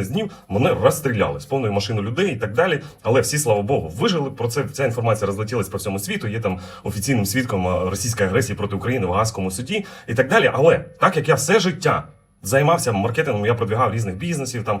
із днів мене розстріляли з повною машиною людей і так далі. Але всі, слава Богу, вижили. Про це ця інформація розлетілась по всьому світу. Є там офіційним свідком російської агресії проти України в Гаазькому суді і так далі. Але так як я все життя займався маркетингом, я продвігав різних бізнесів там.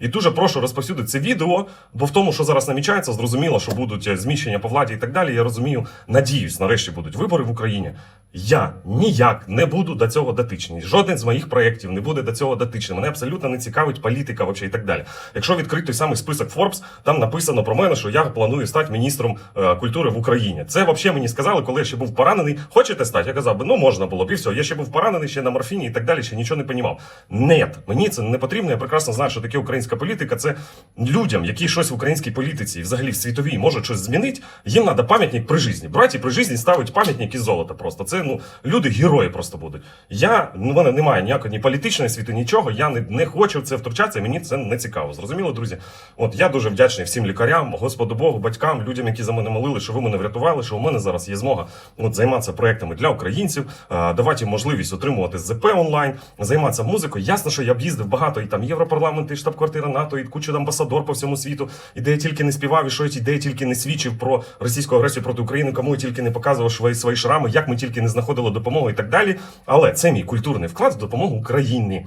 І дуже прошу розповсюдити це відео, бо в тому, що зараз намічається, зрозуміло, що будуть е, зміщення по владі і так далі. Я розумію, надіюсь, нарешті будуть вибори в Україні. Я ніяк не буду до цього дотичний. Жоден з моїх проєктів не буде до цього дотичним. Мене абсолютно не цікавить політика вообще і так далі. Якщо відкрити той самий список Forbes, там написано про мене, що я планую стати міністром е, культури в Україні. Це взагалі мені сказали, коли я ще був поранений. Хочете стати? Я казав би, ну можна було б і все. Я ще був поранений, ще на морфіні і так далі, ще нічого не понімав. Нет, мені це не потрібно. Я прекрасно знаю, що таке українська політика. Це людям, які щось в українській політиці і взагалі в світовій можуть щось змінити. Їм треба пам'ятник при житті. Браті при житті ставить пам'ятник із золота. Просто це ну люди герої просто будуть. Я ну, в мене немає ніякої ні політичної світи, нічого. Я не, не хочу в це втручатися. Мені це не цікаво. Зрозуміло, друзі. От я дуже вдячний всім лікарям, Господу Богу, батькам, людям, які за мене молили, що ви мене врятували, що у мене зараз є змога от займатися проектами для українців, давати можливість отримувати ЗП онлайн, займатися музикою. Ясно, що я б їздив багато і там Європарламент, і штаб-квартира НАТО, і куча амбасадор по всьому світу. І де я тільки не співав, і що я де я тільки не свідчив про російську агресію проти України, кому я тільки не показував свої, свої шрами, як ми тільки не знаходили допомогу і так далі. Але це мій культурний вклад в допомогу Україні.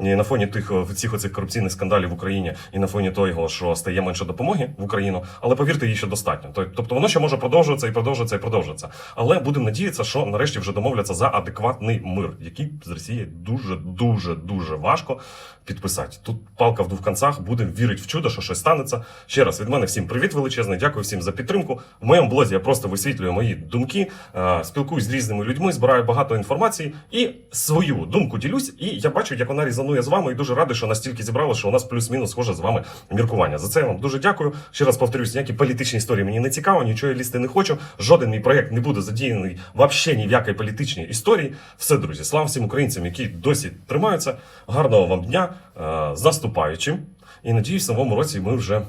І на фоні тих всіх оцих корупційних скандалів в Україні, і на фоні того, що стає менше допомоги в Україну, але повірте, її ще достатньо. Тобто воно ще може продовжуватися і продовжуватися і продовжуватися. Але будемо надіятися, що нарешті вже домовляться за адекватний мир, який з Росією дуже дуже дуже важко підписати. Тут палка в двох концах. Будемо вірити в чудо, що щось станеться. Ще раз від мене всім привіт величезний. Дякую всім за підтримку. В моєму блозі я просто висвітлюю мої думки, е, спілкуюсь з різними людьми, збираю багато інформації і свою думку ділюсь. І я бачу, як вона різонує резонує з вами, і дуже радий, що настільки зібрали, що у нас плюс-мінус схоже з вами міркування. За це я вам дуже дякую. Ще раз повторюсь, ніякі політичні історії мені не цікаво, нічого я лізти не хочу. Жоден мій проєкт не буде задіяний взагалі ні в якій політичній історії. Все, друзі, слава всім українцям, які досі тримаються. Гарного вам дня е, з наступаючим. І надіюсь, в новому році ми вже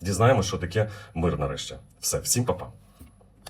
дізнаємося, що таке мир нарешті. Все, всім па-па.